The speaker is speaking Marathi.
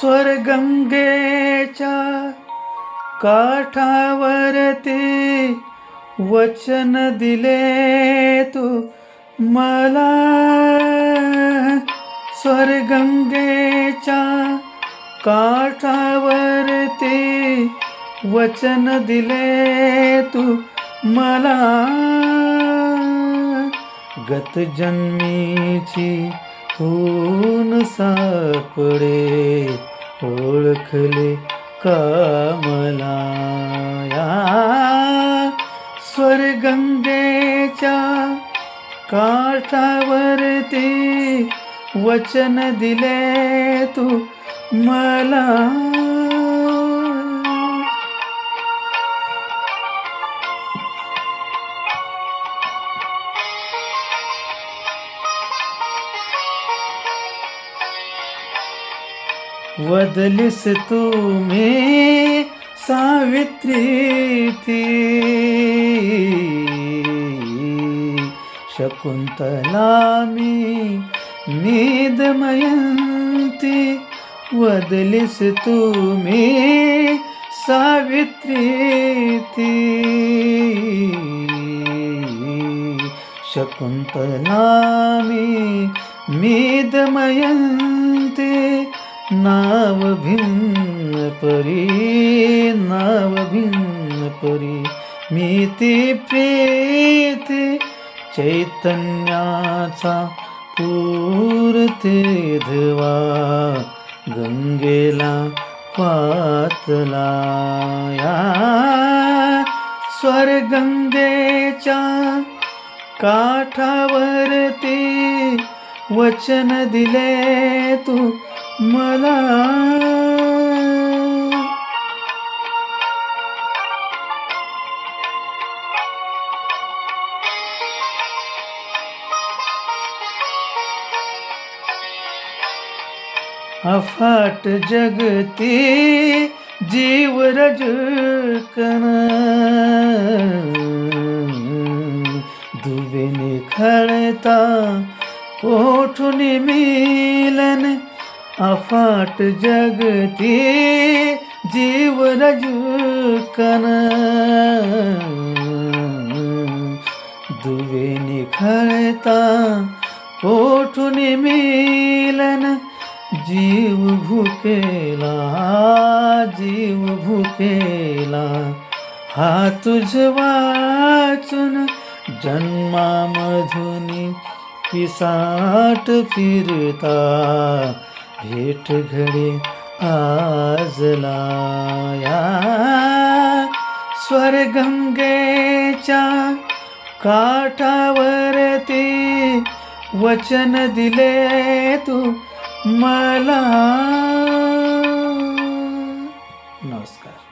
स्वर्गंगेच्या काठावरती वचन दिले तू मला. स्वर्गंगेच्या काठावरती वचन दिले तू मला. गत कोण सापडे ओळखले का मला या स्वर्गंगेच्या काठावरती वचन दिले तू मला. వదిలిస్తూ మే సావిత్రీతి శకుంతలామి నీదమయంతి వదిలిస్తూ మే సావిత్రీతి శకుంతలామి మీదమయంతి नाव भिन्न परी नाव भिन्न परी. मी ती प्रीती चैतन्याचा पूरते धवा गंगेला पातला या स्वर्गंगेच्या काठावरती वचन दिले तू. मला. अफाट जगती जीव रजकन दुबेने खळता कोठून मिलन? अफाट जगती जीवन जुकन. दुवे निखळता कोठून मिलन? जीव भुकेला जीव भुकेला. हा तुझ वाचून जन्मामधुनी पिसाट फिरता. भेट घडे आजला या स्वर्गंगेच्या काठावरती वचन दिले तू मला. नमस्कार.